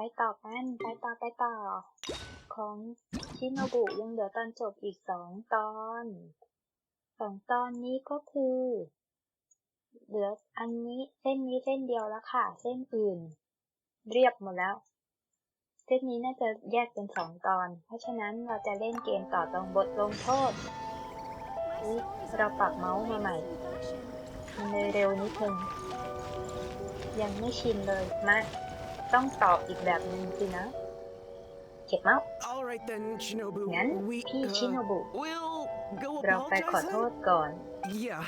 ไปต่อกัน ไปต่อไปต่อ ของชิโนบุยังเหลือตอนจบอีกสองตอนสองตอนนี้ก็คือ เหลืออันนี้เส้นนี้เส้นเดียวแล้วค่ะ เส้นอื่น เรียบหมดแล้ว เส้นนี้น่าจะแยกเป็นสองตอน เพราะฉะนั้นเราจะเล่นเกมต่อตรงบทลงโทษเราปรับเมาส์มาใหม่มันเลยเร็วนิดนึงยังไม่ชินเลยมา ต้องตอบอีกแบบหนึงสินะเก็บเมาส์ All right then, Shinobu. งั้น we พี่ uh, ชิโนบุ will go เราไปขอ apologize. โทษ then? ก่อน Yeah,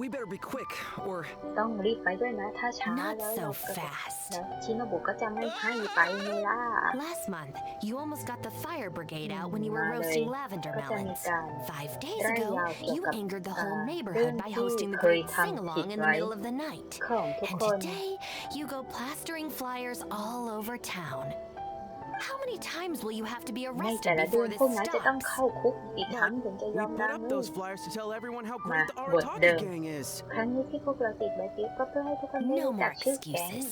we better be quick, or ต้องรีบไปด้วยนะ ถ้าช้า Not แล้ว so เราก็ fast. แล้วชิโนบุก็จะไม่ให้ไปไงล่ะ Last month, you almost got the fire brigade out when you were Vale. roasting lavender ก็จะมี melons. การ Five days ไล่ ago, ยาวเกี่ยว you กับ angered the อ่า whole เรื่อง neighborhood by ที่ hosting the เคย great ทำผิ sing-along ด in the ไว้ middle of the night. ของทุก And คน today, you go plastering flyers all over town. How many times will you have to be ในแต่ arrested ละเดือ before น this พวกนั้นจะต้อง stops? เข้าคุกอีกครั้ง But ถึงจะย we อม put รับ up นี่ those flyers to tell everyone how Ma, great the buat Arataki dah. gang is. ครั้งนี้ที่พวกเราติดใบปิ๊บก็เพื่อให้ทุกคนได้ No รู้จัก more ชื่อแก๊ง excuses.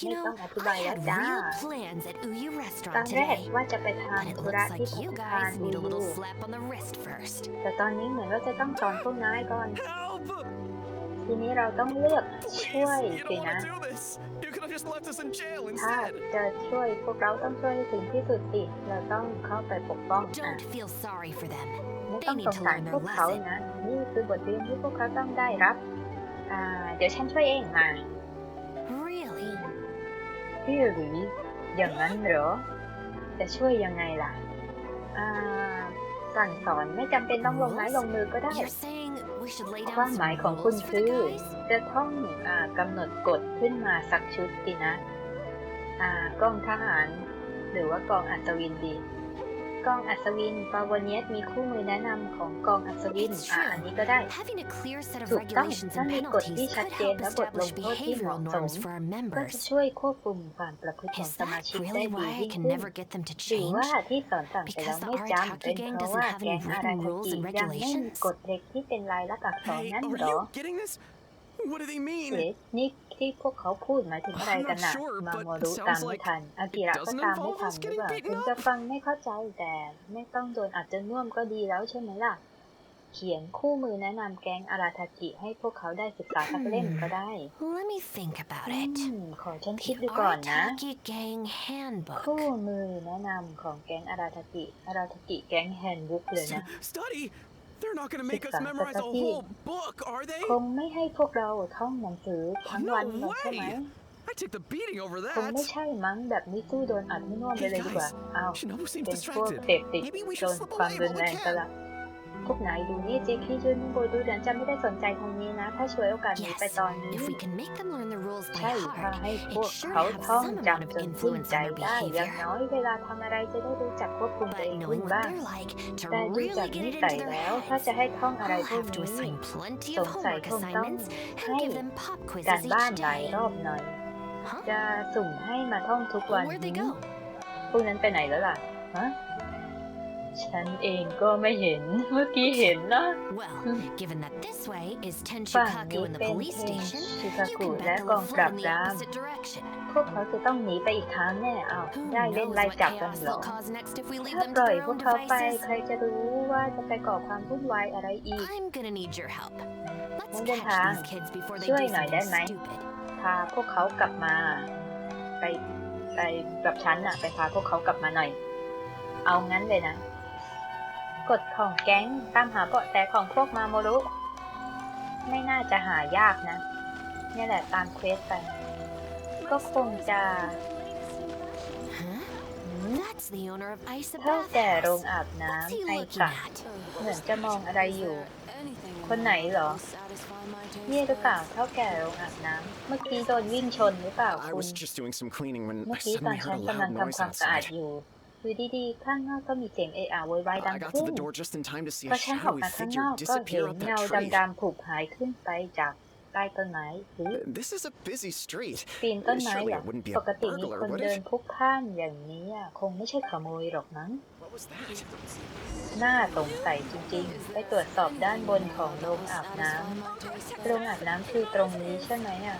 You May know, tong I atibay had na. real plans at Uyu ตอน Restaurant แรก today. ว่าจะไปทาน But it ธุระ looks ที่ like พั you ฒคาร guys อู need a ยู little slap on the wrist first. แต่ตอนนี้เหมือนว่าจะต้องสอนพวกนายก่อน Help! ทีนี้เราต้องเลือกช่วย Please, you สิ don't นะ want to do this. You could have just left us in jail ถ้า instead. จะช่วยพวกเราต้องช่วยให้ถึงที่สุดสิ เราต้องเข้าไปปกป้องอะ Don't feel sorry for them. ไม่ต้องสงสารพวกเขานะ นี่คือบทเรียนที่พวกเขาต้องได้รับ อ่า เดี๋ยวฉันช่วยเองมา Really? พี่หรืออย่างนั้นเหรอ จะช่วยยังไงล่ะ อ่า สั่งสอนไม่จำเป็นต้องลงไม้ลงมือก็ได้ ความหมายของคุณคือ จะต้องอกำหนดกฎขึ้นมาสักชุดสินะกองทหาร หรือว่ากองอัศวินดี กองอัศวินฟาวเนียสมีคู่มือแนะนำของกองอัศวิน It's อ่า true. อันนี้ก็ได้ Having a clear set of ถูกต้อง regulations ถ้า and มีกฎที่ penalties ชัด could เจน help และบทลง establish โทษที่เหมาะ behavioral สม norms for our ก็จะ members. ช่วยควบคุมความประพฤติของ Is สมา that ชิกได้ really ดี why I ยิ่ง can ขึ้น never get them to หรือ change? ว่าที่สอนสั่งไปแล้ว Because the ไม่จำ Arataki เป็น gang เพราะ doesn't ว่า have แก๊ง any อา written ราทา rules กิ and ยังไม่มี regulations? กฎเหล็กที่เป็นลายลักษณ์อักษร Hey, นั่น are เหรอ you getting this? What do they เอ๊ะ mean? นี่ ที่พวกเขาพูดหมายถึงอะไรกันน่ะ I'm not sure, มา but โมรุ sounds ตามไม่ like ทันอากิระ it ก็ doesn't ตามไม่ involve ทัน us หรือ getting เปล่า beaten ถึง up. จะฟังไม่เข้าใจแต่ไม่ต้องโดนอาจจะน่วมก็ดีแล้วใช่ไหมล่ะ เขียนคู่มือแนะนำแก๊งอาราทากิให้พวกเขาได้ศึกษาสักเล่มก็ได้ Let me think about อื it. มขอฉันคิด The ดูก่อนนะ Arataki Gang Handbook. คู่มือแนะนำของแก๊งอาราทากิอาราทากิแก๊งแฮนด์บุ๊กเลยนะ Study? They're not gonna make us Siksa, memorize a tetapi- whole book, are they? คงไม่ให้พวกเราท่องหนังสือทั้งวันหรอกใช่ไหม I took the beating over คงไม่ that. ใช่มั้งแบบนี้สู้โดนอัดให้น่วมไปเลยดีกว่าอ้าว Shinobu seems เป็นพวก distracted. เสพติด Maybe we โด should น slip ความ away รุน while แร we งก็ can. ละ พวกนายดูนี่เจคที่ช่วยมิโบดูเดี๋ยวจะไม่ได้สนใจทางนี้นะ ถ้าช่วยโอกาสนี้ Yes, ไปตอนนี้ if we can make them learn the rules by ใช่ถ้า heart, ให้พวก it sure เขา have ท่อง some amount จำ of จนขึ้น influence ใจ on their ได้อย่าง behavior. น้อยเวลาทำอะไรจะได้รู้จักควบคุมตัว But เองขึ้ knowing น what บ้าง they're like, to แต่ดูจาก really นิ get it สัย into their แล้วถ้าจะ heads, ให้ท่องอะไร I'll พวก have to นี้ assign plenty ส of งสัย homework คงต้อง assignments ให้ and give them pop การ quizzes บ้าน each หลาย day. รอบหน่อย Huh? จะสุ่มให้มาท่องทุกวัน Where'd they หืม go? พวกนั้นไปไหนแล้วล่ะฮะ ฉันเองก็ไม่เห็น เมื่อกี้เห็นนะ Well, given that this way is ฝั่ง Tenshukaku นี้ and the เป็น police เทน station, ชิคา you กุ can และ bet ก they'll อง have ปรา fled บ in the ปราม opposite direction. พวกเขาจะต้องหนีไปอีกทางแน่อ้าว Who ได้เล่น knows ไล่ what จับกัน chaos เหรอ they'll cause next if we leave ถ้า them ป to ล่อย their พว own กเขาไป devices? ใครจะรู้ว่าจะไปก่อความวุ่นวายอะไรอีก I'm gonna need your help. Let's Muốn lên catch thang. these kids before they Chưa do anh nói đến something này. stupid. พาพวกเขากลับมา ไปไปกับฉันอะไปพาพวกเขากลับมาหน่อย เอางั้นเลยนะ กฎของแก๊งตามหาเบาะแสของพวกมาโมรุ ไม่น่าจะหายากนะ เนี่ยแหละตามเควสไป ก็คงจะ Huh? หืม That's the owner of Ice เท่าแก่โรง Bathhouse. อาบ What's he น้ำไอ looking กะ at? เหมือนจะมองอะไรอยู่ คนไหนเหรอนี่หรือเปล่าเท่าแก่โรงอาบน้ำเมื่อกี้โดนวิ่งชนหรือเปล่า I คุณ was just doing some cleaning when เมื่อ I กี้ตอน suddenly ฉัน heard a กำลัง loud ทำ noise ความสะอาด outside. อยู่ อยู่ดีๆ ข้างนอกก็มีเสียงเออะโวยวายดังขึ้นพอฉันออกมาข้างนอกก็เห็นเงาดำๆผุหายขึ้นไปจากใต้ต้นไม้หรือปีนต้นไม้หรอปกติมีคนเดินพุกพล่านอย่างนี้คงไม่ใช่ขโมยหรอกนั้งหน้าสงสัยจริงๆ ไปตรวจสอบด้านบนของโรงอาบน้ำโรงอาบน้ำคือตรงนี้ใช่ไหมอะ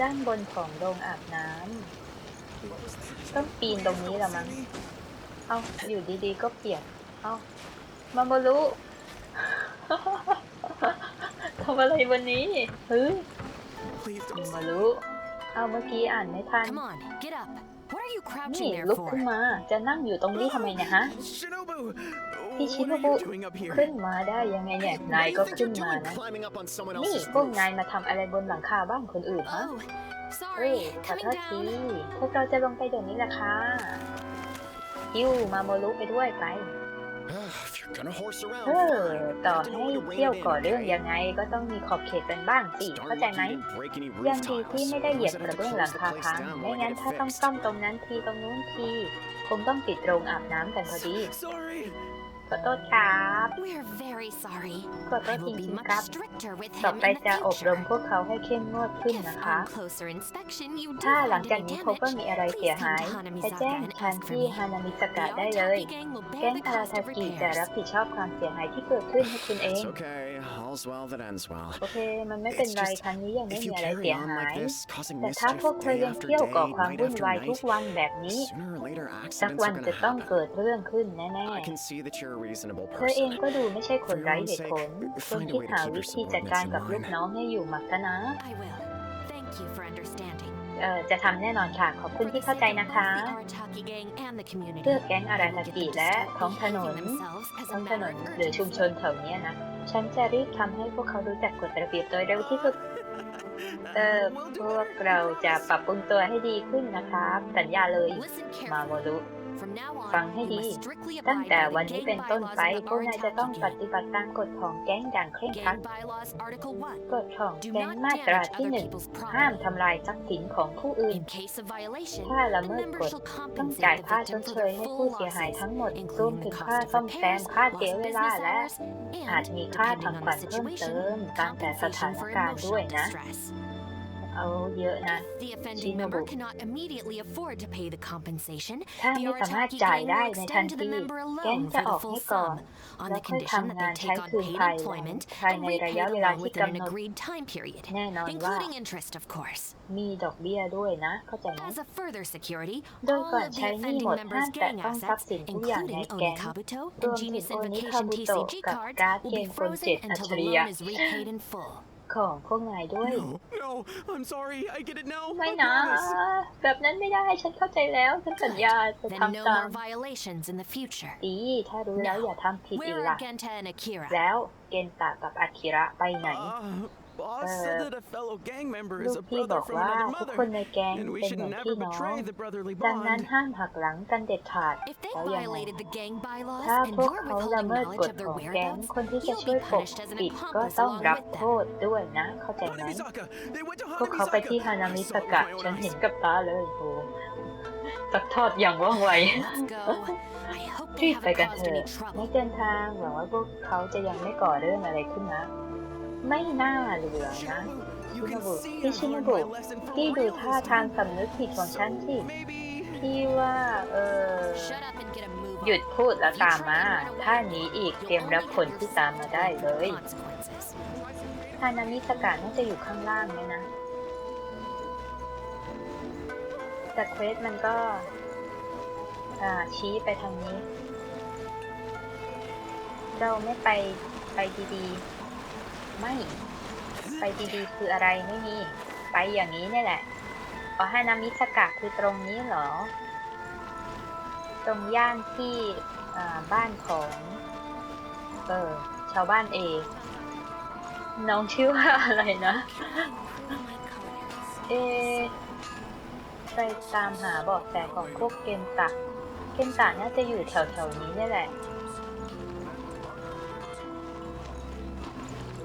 ด้านบนของโรงอาบน้ำ ต้องปีนตรงนี้ละมั้ง เอาอยู่ดีๆก็เปียก เอามาโมรุทำอะไรวันนี้ เฮ้ยมาโมรุเอาเมื่อกี้อ่านไม่ทัน นี่ลุกขึ้นมา จะนั่งอยู่ตรงนี้ทำไมเนี่ยฮะ พี่ชิดว่ากูขึ้นมาได้ยังไงเนี่ย นายก็ขึ้นมานะ นี่พวกนายมาทำอะไรบนหลังคาบ้างคนอื่นฮะเฮ้ยขอโทษทีพวกเราจะลงไปเดี๋ยวนี้แหละค่ะฮิวมาโมรุไปด้วยไปเออต่อให้เที่ยวก่อเรื่องยังไงก็ต้องมีขอบเขตเป็นบ้างสิเข้าใจไหมยังดีที่ไม่ได้เหยียบกระเบื้องหลังคาพังไม่งั้นถ้าต้องซ่อมตรงนั้นทีตรงนู้นที คงต้องปิดโรงอาบน้ำกันพอดี ขอโทษครับ We're very sorry. ขอโท I ษจ will be ริงๆค much รับ stricter with ต่อ him ไป in จะอบ the รม future. พวกเขาให้เข้มงวดขึ้น If นะคะ on closer inspection you do ถ้าหลัง find จาก any นี้พบว่า damage, มีอะไร please เสีย come หาย to ให้แจ้ Hanamizawa ง and ทาง ask for ที่ me. ฮานามิสกะ The ได้เลย Arataki gang will แก๊ bear ง the อารา cost ทา of กิจะรั repairs. บผิดชอบความเสียหายที่เกิดขึ้นให้คุณเอง It's okay. All's well that ends well. โอเค มันไม่เป็นไร It's just- ครั้งนี้ยังไม่ If มี you อะไรเสี carry ย on หาย like this, causing แต่ถ้า mischief พวกเธอ day ยัง after เที่ยว day, ก่อความ night วุ่น after วายทุ night, กวันแบบนี้ sooner or later สัก accidents วั are น gonna จะต้อง happen. เกิดเรื่องขึ้นแน่ I can see that you're เธอเองก็ดูไม่ใช่คนไร้เหตุผลจนคิดหาวิธีจัดการกับลูกน้องให้อยู่หมักนะจะทำแน่นอนค่ะ ขอบคุณที่เข้าใจนะคะเพื่อแก๊งอาราทากิและท้องถนนท้องถนนหรือชุมชนแถวนี้นะ ฉันจะรีบทำให้พวกเขารู้จักกฎระเบียบโดยเร็วที่สุดเออพวกเราจะปรับปรุงตัวให้ดีขึ้นนะครับ สัญญาเลย มาโมรุ ฟังให้ดี ตั้งแต่วันนี้เป็นต้นไปพวกนายจะต้องปฏิบัติตามกฎของแก๊งอย่างเคร่งครัด กฎของแก๊งมาตราที่หนึ่งห้ามทำลายทรัพย์สินของผู้อื่น ถ้าละเมิดกฎต้องจ่ายค่าชดเชยให้ผู้เสียหายทั้งหมดรวมถึงค่าซ่อมแซมค่าเสียเวลาและอาจมีค่าทำขวัญเพิ่มเติมตามแต่สถานการณ์ด้วยนะ The offending member cannot immediately afford to pay the compensation. The Arataki gang will extend to the member alone the full sum, on the condition that they take on paid employment and repay the loan within an agreed time period, including interest, of course. As a further security, all of the offending member's gang assets, including Onikabuto and Genius Invocation TCG card, will be frozen until the loan is repaid in full. ของพวกนายด้วย No, no, I'm sorry. I get it now. ไม่นะแบบนั้นไม่ได้ฉันเข้าใจแล้ว ฉันสัญญาจะทำตาม more ดี ถ้ารู้แล้วอย่าทำผิดอีกละแล้วเกนตะกับอาคิระไปไหน Uh, boss said that a fellow gang member ลู is ก a พี่บ brother อก from ว่า another ทุกคน mother, ในแก๊ง and เป็ we น should เหมือน never พี่น้อง betray the brotherly ดังนั้น bond. ห้ามหักหลังกันเด็ดขาด If they แล้วยังไง violated the gang bylaws ถ้า and พวก you're เขาละ withholding เมิดก knowledge ฎ of ข their องแก๊ง whereabouts, คนที่จะ you'll ช่ว be ยปก punished as an ปิดก็ accomplice ต้อง along รับ with โท them. ษด้วยนะ เข้าใจไหม Hanamisaka! They went to พวกเขาไปที่ Hanamisaka! ฮานามิ I ส saw it กะ with my ฉัน own เห็น eyes. กับตาเลยโหตัดทอดอย่างว่องไว Let's go. I hope รี they บไป haven't กันเถ caused อะ any ไม่ trouble. เดินทางหวังว่าพวกเขาจะยังไม่ก่อเรื่องอะไรขึ้นนะ ไม่น่าเหลือนะชิโนบุพี่ชิโนบุพี่ดูท่าทางสำนึกผิดของฉันสิพี่ว่า เออ หยุดพูดแล้วตามมา ถ้านี้อีกเตรียมรับผลที่ตามมาได้เลยทานามิสกาน่าจะอยู่ข้างล่างไหมนะ แต่เควสมันก็ชี้ไปทางนี้ เราไม่ไปไปดีๆ ไม่ไปดีๆคืออะไรไม่มี ไปอย่างนี้นี่แหละอ๋อฮานามิสกะคือตรงนี้เหรอ ตรงย่านที่บ้านของเออชาวบ้านเอ น้องชื่อว่าอะไรนะ เอไปตามหาบอกแต่ของพวกเกนตะเกนตะน่าจะอยู่แถวๆนี้นี่แหละ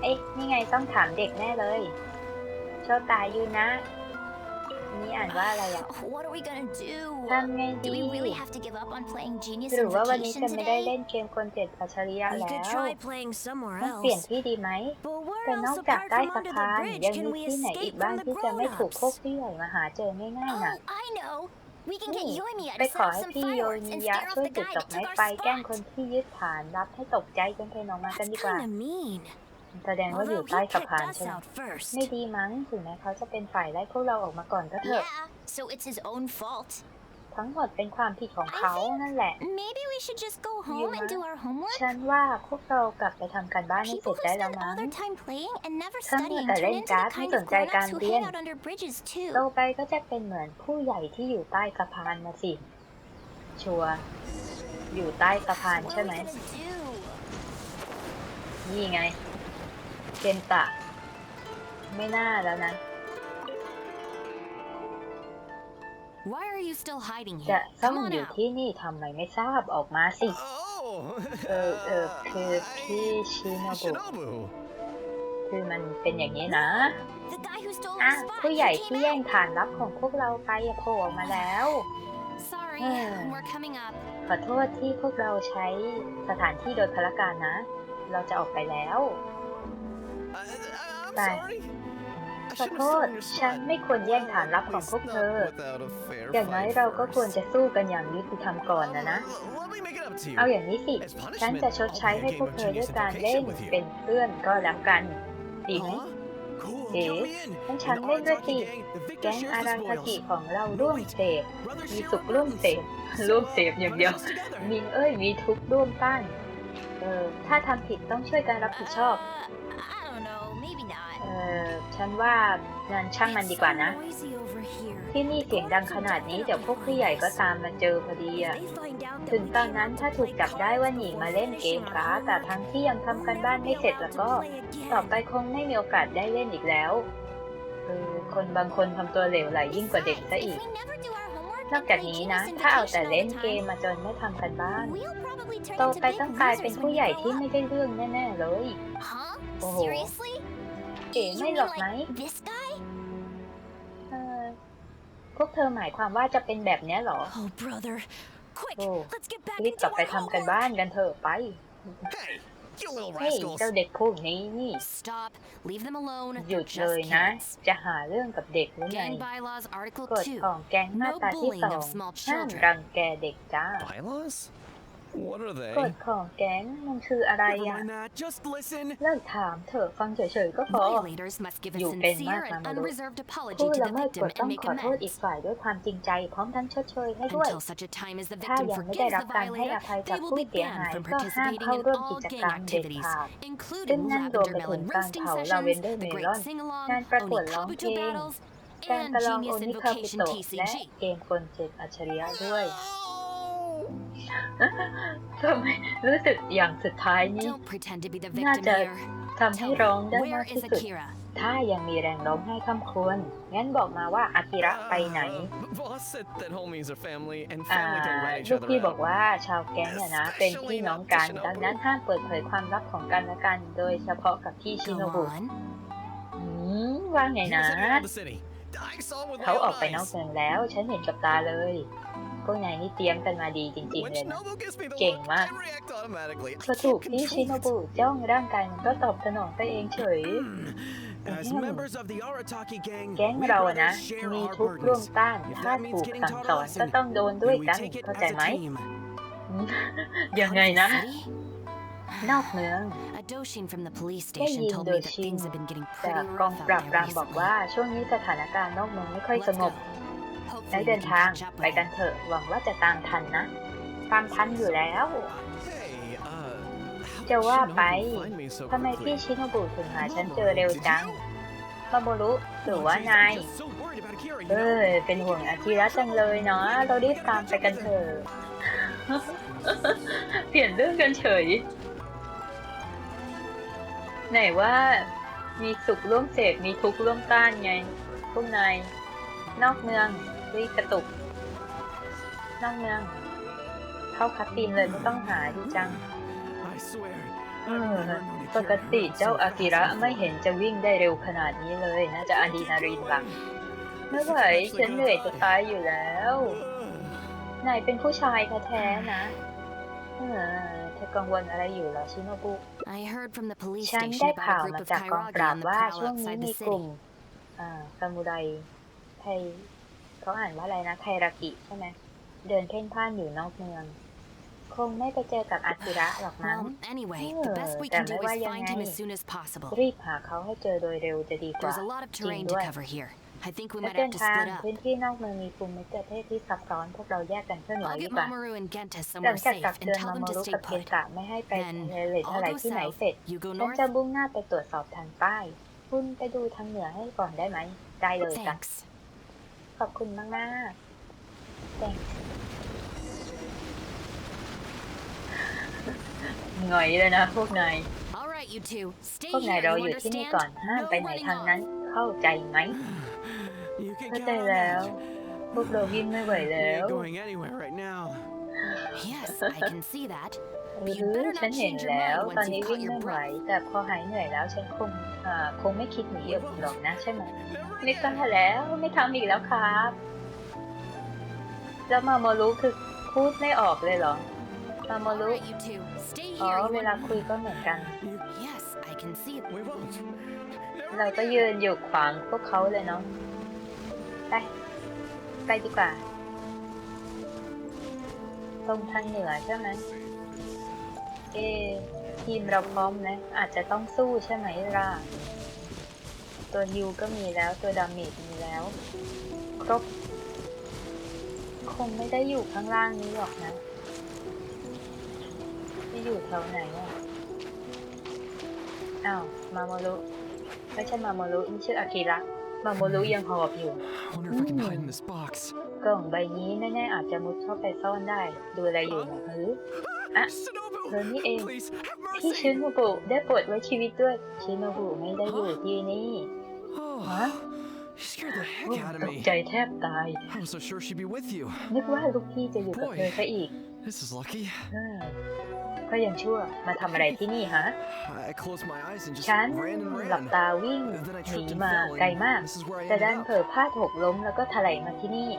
เอ๊ะ นี่ไงต้องถามเด็กแน่เลย โชตายูนะ นี่อ่านว่าอะไรอะ What are we gonna do? ทำไง Do ดี we really have to give up on playing Genius หรือว่าวันนี้ Invocation จะไม่ได้ today? เล่นเกมคนเจ็ดอัจฉริยะ We แล้ว could try playing somewhere ต้องเปลี่ยน else. ที่ดีไหม But where แต่นอ else กจาก apart ใต้ from สะ under พาน the ยั bridge ง can มี we ที่ไหนอีก escape บ้าง from the ที่จะไม่ถูกพวก grown-ups? ผู้ใหญ่มาหาเจอง่าย Oh, ๆน่ะ I know. We can get นี่ Yoimiya ไป to ข set อ up ให้ some พี่โย fireworks นิ and ยะ scare ช่ off วย the จุด guy ดอก that ไม้ took ไฟ our แกล้ง spot. คนที่ยึดฐานรับให้ตกใจจนเธอออกมากัน That's ดีกว่า kinda mean. แสดงว่าอยู่ใต้สะพานใช่ไหมไม่ดีมั้งถึงแม้เขาจะเป็นฝ่ายไล่พวกเราออกมาก่อนก็เถอะ so it's his own fault ทั้งหมดเป็นความผิดของเขานั่นแหละ Maybe we should just go home and do our homework ฉันว่าพวกเรากลับไปทำการบ้านให้เสร็จได้แล้วมั้งทั้งหมดแต่เล่นการ์ดไม่สนใจการเรียนโตไปก็จะเป็นเหมือนผู้ใหญ่ที่อยู่ใต้สะพานนะสิ ชัว อยู่ใต้สะพานใช่ไหม นี่ไง เกมตะ ไม่น่าแล้วนะ Why are you still hiding จะ here? ซ่อม Come on อยู่ out. ที่นี่ทำไมไม่ทราบออกมาสิ Oh. เออเออคือพี่ชิโนบุ Shinobu. คือมันเป็นอย่างนี้นะ The guy who stole อะ our spot. ผู้ he ใหญ่ came ที่แย่ง out. ฐานลับของพวกเราไปอะโผล่ออกมาแล้ว Sorry, Hmm. we're coming up. ขอโทษที่พวกเราใช้สถานที่โดยพลการนะ เราจะออกไปแล้ว I, I, I'm Bye. sorry. I ขอ should've โทษ stolen your ฉัน spot. ไม่ควรแย่งฐานลับ At ของพว least กเธ not อ without a fair อย่างน้อย fight เราก็ควร first. จะสู้กันอย่างยุติธรรมก่อนนะนะ Uh, let me make it up to you. เอาอย่างนี้สิ As ฉัน punishment, จะชด I'll ใช้ play a ให้ game พวก of เธอด้วย Genius การเล่น Invocation with you. เป็นเพื่อนก็แล้วกัน ดีไหม Huh? Cool. Eh, Count me in. งั้นฉัน In the เล่นด้วยสิ Arataki gang, the victor แก๊ง shares อา the รังคากิ spoils. ของเราร่วมเสพ Brothers มี share สุข our ร่วม burdens. เสพ So, ร่วมเสพอย่างเดียว punish us together. มิงเอ้ยมีทุกข์ร่วมต้าน เออถ้าทำผิดต้องช่วยกันรับผิดชอบ Uh, I don't know. Maybe not. เออฉันว่างานช่างมันดีกว่านะ It's so noisy over here. ที่นี่เสียงดังขนาดนี้เดี๋ยวพวกผู้ใหญ่ก็ตามมาเจอพอดี If อะ they find out that ถึง we ตอน came นั้น out to ถ้าถูก play จับได้ว่า cards หนี before มาเล่นเกม finishing การ์ด our แต่ homework, ทั้งที่ยังทำกันบ้าน we'll ไม่ never เสร็จ be แล้วก็ allowed to play ต่อ again. ไปคงไม่มีโอกาสได้เล่นอีกแล้วเออคนบางคนทำตัวเหลวไหลยิ่งกว่าเด็ก Besides, ซะ if อีก นอก and จาก play นี้นะ Genius ถ้าเอาแต่ Invocation all เล่น the เกม time, มาจนไม่ทำกันบ้าน we'll probably turn โต into ไป big ต้องกลายเป็น losers ผู้ when ใหญ่ we ที่ grow ไม่ up. ได้เรื่องแน่ๆเลย Huh? Oh. Seriously? เก๋ You ไม่ mean หรอกไหม like this guy? เออพวกเธอหมายความว่าจะเป็นแบบเนี้ยเหรอ Oh, brother. Quick, Oh. let's get back รีบ into กลับไป our ทำกัน homework. บ้านกันเถอะไป Hey, you little เฮ้ย rascals. เจ้าเด็กพวกนี้นี่ Stop. Leave them alone. หยุด They're เลย just นะ kids. จะหาเรื่องกับเด็กหรือไง Gang bylaws, Article กฎ 2. ของแก๊งมาตราที่ No ส bullying อง of small ห้าม children. รังแกเด็กจ้า Bylaws? What are ก they? ฎของแก๊งมันคืออะไร Never อะ mind that. Just listen. เลิกถามเถอะฟังเฉยๆก็พอ Violators must give a You can sincere mark and on the road. unreserved apology ผู้ to ละ the เมิดก victim ฎต้อง and make ขอโทษอีก amends. ฝ่ายด้วยความจริงใจพร้อมทั้งชดเชยให้ด้วย Until such a time as the ถ้า victim ยังไม่ได้ forgives รับ the การให้อ violator, ภัยจาก they will ผู้ be เสีย banned หาย from ก็ห้าม participating เข้า in ร่วมกิ all จ gang กรรมเด็ด activities, ขาด ซึ่ง including นั่นรวม lavender ไปถึ melon งการ roasting เผาลา sessions, เวนเดอร์ the เมล great อน sing-along, การประกวดร้องเพล Onikabuto ง battles, การ and ประลองโอ Genius นิคาบุ Invocation โตะและ TCG. เกมกลเจ็ดอัจฉริยะด้วย Oh. ทำไมรู้สึกอย่างสุดท้ายนี้ Don't pretend to be the น่า victim จะ here. ทำให้ Tell ร้อง me, ได้มา where กที่ is สุด Akira? ถ้ายังมีแรงร้องไห้ค่ำควรงั้นบอกมาว่าอากิระไปไหน Uh, boss said that homies are family and อ่า family don't rat each ลูก other พี่บอก out. ว่าชาวแก๊งเนี่ยนะ เป็นพี่น้องกัน ดังนั้นห้ามเปิดเผยความลับของกันและกัน โดยเฉพาะกับพี่ชิโน Go บุ on. อืมว่าไง He นะ was heading out of the city. I saw him with เขา my ออก own ไปนอก eyes. เมืองแล้ว ฉันเห็นกับตาเลย พวกนายนี่เตรียมกันมาดีจริงๆ When เลยนะ Shinobu gives me the เก่ง look, มาก I react automatically. I พอถูก can't พี่ชิ control โน it. บุจ้องร่างกายมันก็ตอบสนองไปเองเฉย As Mhm. members of the Arataki gang, แก๊ง we เราอะนะ brothers share มี our ทุกข์ร่วม burdens. ต้าน If ถ้า that ถู means ก getting สั่ง taught ส a อนก็ lesson, ต้องโดนด้วย then we กัน take it เข้า as ใจ a ไหม team. ยังไง Out of นะ the city? นอกเมือง A Doshin from the police ได้ station ยิน told โด me ย that ชิน things have been getting จาก pretty กอง rough ปราบ out ปราม there บอก recently. ว่า ช่วงนี้สถานการณ์นอกเมืองไม่ค่อยส Let's งบ go. ได้เดินทางไปกันเถอะหวังว่าจะตามทันนะ ตามทันอยู่แล้ว จะว่าไปทำไมพี่ชิโนบุถึงหาฉันเจอเร็วจังมาโมรุหรือว่านาย เออ เป็นห่วงอากิระจังเลยเนาะ เรารีบตามไปกันเถอะ เปลี่ยนเรื่องกันเฉย ไหนว่ามีสุขร่วมเสพมีทุกข์ร่วมต้านไง พวกนาย นอกเมือง วิกระตุกนอกเมือง เข้าคัดตีนเลยไม่ต้องหาดีจัง I swear, เอ I've อ never known ปก Akira ติ hurt เจ้า so อากิระ fast. ไม่เห็นจะวิ่งได้เร็วขนาดนี้เลยน่าจะอะดรีนาลีนหลังไม่ไหวฉันเหนื่อยจะตายอยู่แล้วนายเป็นผู้ชายแท้ๆนะเออเธอกังวลอะไรอยู่เหรอชิโนบุ I heard from the police ฉัน station ได้ about ข่า a ว group มา of จากกองปรา Kairagi บ on the ว่า prowl ช่วงนี้ outside มี the กลุ่ม city. อ่าซามูไรไท เขาอ่านว่าอะไรนะไครากิใช่ไหมเดินเพ่นพ่านอยู่นอกเมือง คงไม่ไปเจอกับอากิระหรอกมั้ง Well, anyway, Oh, the best we แต่ can ไม่ do ว่า is ยัง find ไง him as soon as possible. รีบหาเขาให้เจอโดยเร็วจะดีกว่า There's a lot of จริง terrain ด้ to วย cover here. I think we และ might เดิ have น to ทาง split up. พื้นที่นอกเมืองมีภูมิประเทศที่ซับซ้อนพวกเราแยกกันเคลื่อนไหว I'll ดี get กว่า Mamoru and Genta หลัง somewhere จาก safe ตัก and เตือน tell มา them โม to รุ stay กับเคน put. กะไม่ให้ไป Then ทะเลท I'll ลาย go ที่ไหน south. เสร็จ You go ฉัน north. จะมุ่งหน้าไปตรวจสอบทางใต้ คุณไปดูทางเหนือให้ก่อนได้ไหม ได้เลยจ้ะ Thanks. ข อบคุณมากมากๆ thanks หงอยเลยนะพวกนาย All right, you two. Stay พวกนาย here. เรา You อยู่ที่นี่ understand? ก่อนห้าม No ไปไหน running ทางนั้น off. เข้าใจไหม You can เข้า count ใจ on แล้ว that. พวกเราวิ่งไม่ไหว We แล้ว ain't going anywhere right now. Yes, I can see that. หรือ you better not ฉันเห็น change your แล้ว mind once ตอนนี้ you've วิ่ง caught your ไม่ไหว breath. แต่พอหายเหนื่อยแล้วฉันคงเอ่อคงไม่คิดหนีออกหรอกนะใช่ไหม Never ไม่กล้า again. แล้วไม่ทำอีกแล้วครับ แล้วมาโมรุคือพูดไม่ออกเลยเหรอมาโม All รุ right, you two. Stay อ๋อ here. You เวลา un- คุยก็เหมือนกัน You, Yes, I can see it. we won't. Never เราก็ again. ยืนอยู่ขวางพวกเขาเลยเนาะไปไปดีกว่า ตรงทางเหนือใช่ไหม เอะทีมเราพร้อมไหมอาจจะต้องสู้ใช่ไหมล่ะ ตัวยูก็มีแล้วตัวดาเมจมีแล้ว ครบ คงไม่ได้อยู่ข้างล่างนี้หรอกนะจะอยู่แถวไหนอะ อ้าว มาโมรุไม่ใช่มาโมรุนี่ชื่ออากิระมาโมรุยังหอบอยู่ I wonder if I can hide in this box. กล่องใบนี้แน่ๆอาจจะมุดเข้าไปซ่อนได้ ดูอะไรอยู่นะหรื อ Ah, Shinobu! เธอนี่เอง Please, have พี่ mercy! ชิโนบุได้โปรดไว้ชีวิตด้วยชิโนบุไม่ได้อยู่ที่นี่ Oh, Huh? you scared the โอ้ heck out of ตก me. ใจแทบตาย I was so sure she'd be with you. นึกว่าลูกพี่จะอยู่กับเธอซะอีก This is lucky. เฮ้ยก็ยังชั่วมาทำอะไรที่นี่ฮะ I closed my eyes and just ฉัน ran and หลับ ran. ตาวิ่ง Then I หนี tripped and มา fell, ไกล and มาก this is where I แต่ดัน ended เผลอ up. พลาดหกล้มแล้วก็ถลายมาที่นี่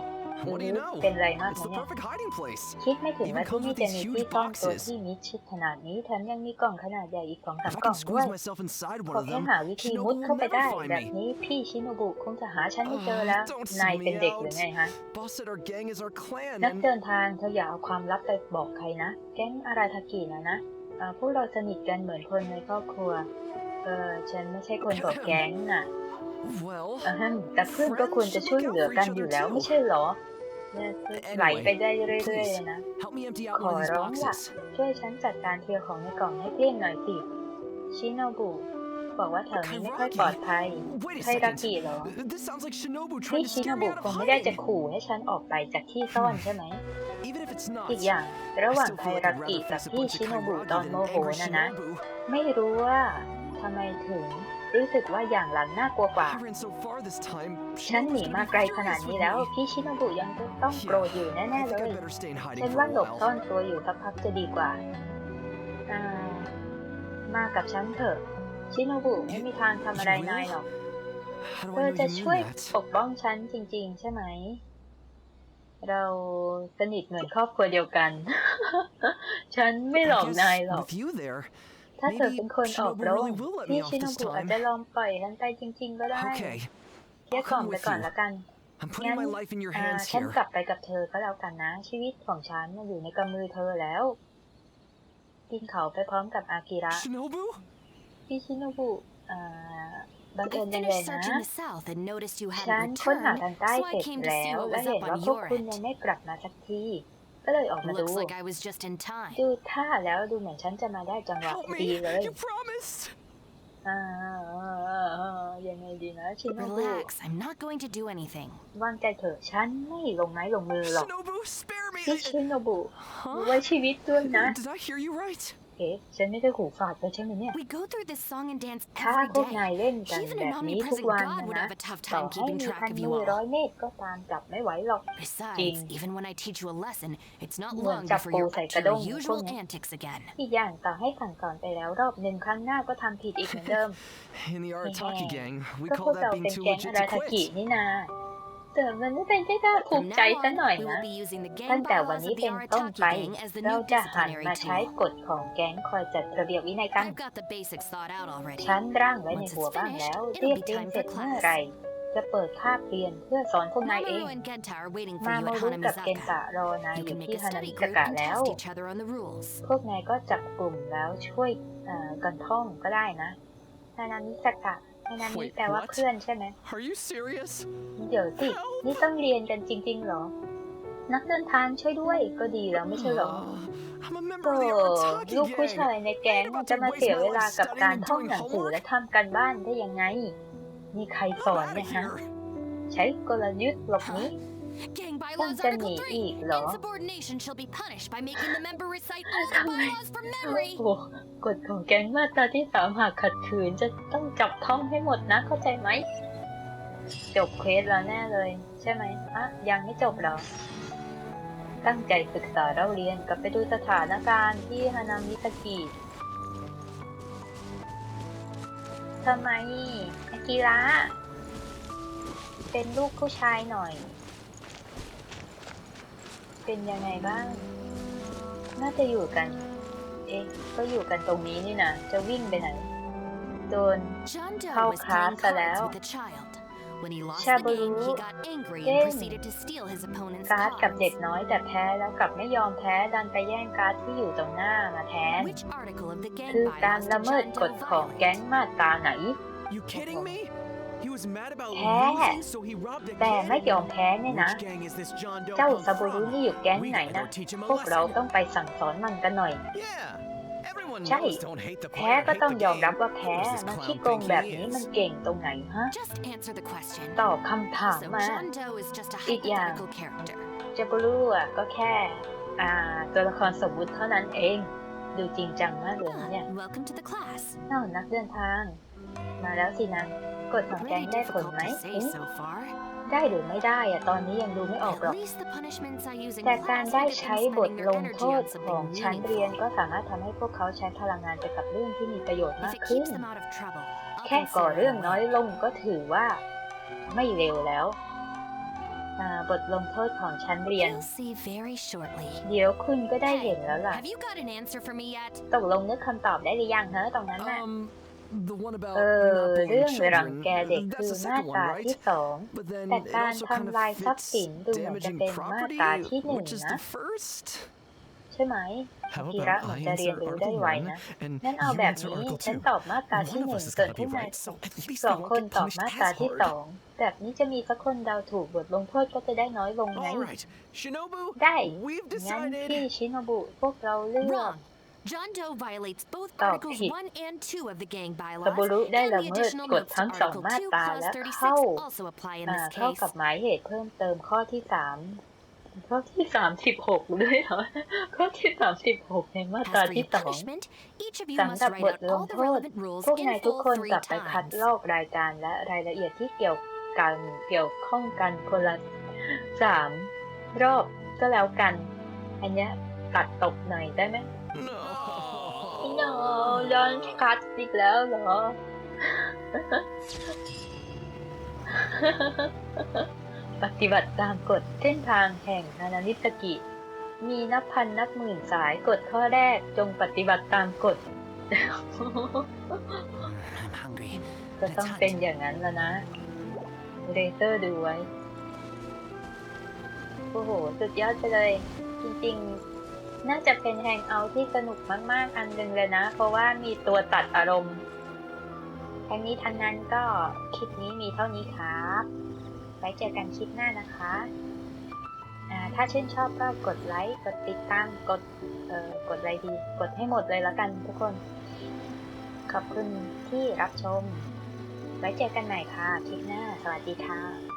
What do you know? เป็นไรมาก It's นะ the เนี่ย perfect hiding place. คิดไม่ถึง Even ว่าที่ comes นี่ with จะ these มี huge ที่ซ่อนตัว boxes. ที่มิดชิดขนาดนี้แถมยังมีกล่องขนาดใหญ่อีกสองสาม If I กล่อ can งด้วย squeeze myself inside ข one อ of แค่ them, หาวิธีมุด Shinobu เข้า will ไปได้ never find แบบ me. นี้พี่ชิโนบุคงจะหาฉันไม่เจอ Oh, แล้ว don't นาย sell me เป็นเด็กหรือ out. ไงฮะ Boss said our gang is our clan. นัก and- เดินทางเธออย่าเอาความลับไปบอกใครนะ แก๊งอาราทากินะนะอ่าพวกเราสนิทกันเหมือนคนในครอบครัว เออฉันไม่ใช่คนบอกแก๊งน่ะ Well, อ่าฮะแต่เพื่อนก็ควรจะช่วยเหลือกันอยู่แล้วไม่ใช่เหรอ เนี่ยไหลไปได้เรื่อยๆเลยนะ help me empty out ขอ one of these ร้องล่ะ boxes. ช่วยฉันจัดการเคลียร์ของในกล่องให้เกลี้ยงหน่อยสิ ชิโนบุ บอกว่าแถวนี้ไม่ค่อยปลอดภัย Wait a ไทรา second. กิเหรอ This sounds like Shinobu พี่ trying to ชิโน scare บุ me out ค of งไม่ได้จะ hiding. ขู่ให้ฉันออกไปจากที่ซ่อนใช่ไหม Even if it's not, อีกอย่าง I ระหว่าง still ไท feel like รา I'd กิ rather กับ face a พี่ bunch ชิ of โนบุ Kairagi ตอน than โม an โห angry นะนะ Shinobu. ไม่รู้ว่าทำไมถึง รู้สึกว่าอย่างหลังน่ากลัวกว่า I ran so far this time. ฉันหนี Shinobu's มา gonna ไกล be ขนาด furious นี้ with แล้ว me. พี่ชิโนบุยังต้องโกรธอยู่ Yeah, แน่ I ๆ think เล I ย better stay in ฉั hiding น for ว่า a หลบ while. ซ่อนตัวอยู่สักพักจะดีกว่าอ่า มากับฉันเถอะ ชิโนบุไม่มีทางทำอะไรนายหรอก How เธ do I อ know จะ you ช่วย mean that? ปกป้องฉันจริง ๆ ใช่ไหม เราสนิทเหมือนครอบครัวเดียวกัน ฉันไม่หลอก I นาย guess หรอก with you there, ถ้าเธอเป็นคนออกโรง Maybe Shinobu really will let me พี่ off ชิโน this บุอาจ time. จะลองปล่อยฉันไปจริง ๆ ก็ได้ okay. เรียก I'll กล่อม come ไป with ก่อน you. ละกัน I'm putting my งั้น life in your อ่า hands ฉัน here. กลับไปกับเธอก็แล้วกันนะ ชีวิตของฉันน่ะอยู่ในกำมือเธอแล้วกินเขาไปพร้อมกับอากิระ Shinobu? พี่ชิโนบุอ่าบังเอิ I ญยังไง finished นะ searching the south and noticed you ฉัน hadn't ค้นหา returned, ทางใต้ so เสร็ I จ came to แล้ see ว what และ was เห็น up ว่า on พวก your คุณยัง end. ไม่กลับมาสักที ก็เลยออกมาดู Looks like I was just in time. ดูท่าแล้วดูเหมือนฉันจะมาได้จังหวะ Help ดี me! เลย You promised! อ่ายังไงดีนะชิโนบุ Relax, I'm not going to do anything. วางใจเถอะฉันไม่ลงไม้ลงมือหรอก Shinobu, spare me! พี่ I- ชิโนบุ Huh? ไว้ชีวิตด้วยนะ Did I hear you right? เอ๊ะฉันไม่ได้หูฝาดไปใช่ไหมเนี่ย We go through this song and dance ถ้า every พวกนาย day. เล่นกัน Even แบ an บนี้ทุก omnipresent วัน god นะ would นะ have a tough ต่อ time ให้ keeping มี track พัน of มื you อร้อย all. เมตรก็ตามจับไม่ไหวหรอก Besides, Jing. even when I teach you a lesson, it's not เหมือน long จับ before ปู you're ใส่ up กระ to ด้ง your พวก usual เนี้ย antics again. อีกอย่างต่อให้สั่งสอนไปแล้วรอบหนึ่งครั้งหน้าก็ทำผิดอีกเหมือนเดิม In the Arataki gang, we ก็พว call กเรา that เป็ being น too แก๊ง legit อารา to ทากิ quit. นี่นา แต่มันไม่เป็นที่น่าภูมิ From ใจ now ซะหน่อย on, we นะ will be using the ตั้ gang งแต่วัน bylaws นี้ of เป็ the นต้น Arataki ไป gang as the เรา new จะหัน disciplinary มาใช้ tool. กฎของแก๊งคอยจัดระเบียบวินัยกัน I've got the basics thought out already. ฉันร่างไว้ใน Once หัว it's บ้าง finished, แล้ว it'll เรียก be เรียน time เสร็ for จเมื่อ class. ไหรจะเปิดคาบเรียนเพื่อสอนพวกนายเอง Mamoru and Genta are waiting for มา you โม at รุกับเกน Hanamizaka. ตะรอนายอ You ยู่ can make ที่ a ฮานา study มิส group กะ and แล้ว test each other on the rules. พวกนายก็จับกลุ่มแล้วช่วยเอ่อกันท่องก็ได้นะฮานามิสกะ อันนั้นนี่ Wait, แปลว่า what? เพื่อนใช่ไหม Are you serious? เดี๋ยวสิ นี่ต้องเรียนกันจริง ๆ เหรอ นักเดินทางช่วยด้วยก็ดีแล้วไม่ใช่เหรอ Uh, I'm a member โอ้ of the Artaki ลูกผู้ชาย gang. ในแก๊งจะมาเสียเวลากับการท่องหนังสือและทำการบ้านได้ยังไงนี่ใครส I'm อน out เนี่ย of ฮะ here. ใช้กลยุทธ์หลบหนี Gang bylaws Saan ka Article 3. niilo? Insubordination shall be punished by making the member recite all the bylaws from โอ้ memory. โหกฎของแก๊งมาตราที่สามหากขัดขืนจะต้องจับท่องให้หมดนะเข้าใจไหม จบเควสแล้วแน่เลย ใช่ไหมอะยังไม่จบเหรอ ตั้งใจศึกษาเราเรียนกลับไปดูสถานการณ์ที่ฮานามิสกิทำไมอากิระเป็นลูกผู้ชายหน่อย เป็นยังไงบ้าง น่าจะอยู่กัน เอ๊ะ ก็อยู่กันตรงนี้นี่นะ จะวิ่งไปไหน โดน John Doe How was playing class cards allow? with a child. When he lost Siya the game, he bulu. got angry Game. and proceeded to steal his opponent's การ์ดกับเด็ก cards. น้อยแต่แพ้แล้วกลับไม่ยอมแพ้ดันไปแย่งการ์ดที่อยู่ตรงหน้ามาแทน Which article of the gang คือการ bylaws ละ did เมิด John ก Doe ฎของ violate? แก๊งมาตราไหน แต่ gang? ไม่ยอมแพ้เนี่ยนะ Which gang is this John Doe เจ้า come ซาบูรุ from? นี่อยู่แก๊ง We ไหน gotta นะ go teach him a พวกเรา lesson. ต้องไปสั่งสอนมันกันหน่อย Yeah. Everyone ใช่ knows don't hate the แพ้ player, ก็ hate ต้อง the ยอม game. รับว่าแพ้ Who does this มา clown ขี้โกง think แบบ he นี้ is? มันเก่งตรงไหนฮะ Just answer the question. ตอบคำถาม Also, มา John Doe is just a Ít ra. hypothetical character. จาบูรุอะก็แค่ อ่า ตัวละครสมมุติเท่านั้นเอง ดูจริงจังมากเลยนะเนี่ย Ah, welcome to the class. อ้าวนักเดินทาง มาแล้วสินะกฎของแก๊ง Pretty ได้ผล difficult ไหม to say อืม so far. ได้หรือไม่ได้อะตอนนี้ยังดูไม่ออกหร At อก least the punishments I use in แต่การ class ได้ will get ใช้ them บท spending ล their ง energy โทษ on ของ something ชั้นเรียน meaningful. ก็สามารถทำให้พวกเขาใช้พลังงานไปกับเรื่องที่มีประโยชน์ If มาก it ขึ้น keeps them out of trouble, I'll แค่ก่อ consider เรื่อง it a น้อย win. ลงก็ถือว่า ไม่เร็วแล้วอ่าบทลงโทษของชั้นเรียน You'll see very shortly. เดี๋ยวคุณก็ได้เห็นแล้วล่ะ Have you got an answer for me yet? ตกลงนึกคำตอบได้หรือยังเฮ้ตรงนั้นน่ะ Um, the one about เออ not เรื่ bullying องรัง children. แกเด็ก That's คือ the มา second ตรา one, ที่ right? สอง But then แต่ it การ also kind ทำลาย of ทรัพย์ fits สินดูเหมือนจะ damaging เป็นมา property, ตราที่หนึ่ง which is นะ the first. ใช่ไหม How กีระ about เหมือน I จะเรียน answer รู้ได้ Article ไว1นะ and งั้นเอา you แบบ answer นี้ Article ฉัน 2? ตอบมาตรา One ที่ of หนึ่ us ง is ส่วน gonna ผู้ be นาย right, so at least ส we อง won't คน get ตอบ punished มาตรา as ที่ hard. สองแบบนี้จะมีสักคนเดาถูกบทลงโทษก็จะได้น้อยลงไง All right, Shinobu, ได้ we've งั้น decided. พี่ชิโนบุพวกเราเลือก Wrong. John Doe violates both Tao Articles ผิด1 and 2 of the gang ซา bylaws, บูรุได้ and ละ the เมิด additional กฎ notes ทั้ to งสอง Article มา 2, ตรา Clause และ36เข้า also apply in อ่า this เท่า case. กับหมายเหตุเพิ่มเติมข้อที่สามข้อที่สามสิบหกด้วยเหรอ ข้อที่สามสิบหกในมาตรา As for ที่ your สอง punishment, each of you สำ must หรับ write บ out ทลง all the โทษ relevant rules พวก in นายทุก full คน three กลับไปคัด times. ลอกรายการและรายละเอียดที่เกี่ยวกันเกี่ยวข้องกันคนละสามรอบก็แล้วกัน อันเนี้ยตัดตกหน่อยได้ไหม No. โนย้อนคัดอีกแล้วเหรอ ปฏิบัติตามกฎเส้นทางแห่งนานานิสกิ มีนับพันนับหมื่นสายกฎข้อแรกจงปฏิบัติตามกฎ I'm hungry. ก็ต้องเป็นอย่างนั้นแล้วนะ เรเตอร์ดูไว้ โอ้โห สุดยอดไปเลย จริง ๆ น่าจะเป็นแฮงเอาท์ที่สนุกมากๆ อันหนึ่งเลยนะ เพราะว่ามีตัวตัดอารมณ์ทั้งนี้ทั้งนั้นก็คลิปนี้มีเท่านี้ครับไว้เจอกันคลิปหน้านะคะอ่าถ้าชื่นชอบก็กดไลค์ กดติดตาม กดเอ่อกดอะไรดี กดให้หมดเลยแล้วกันทุกคน ขอบคุณที่รับชม ไว้เจอกันใหม่ค่ะ คลิปหน้า สวัสดีค่ะ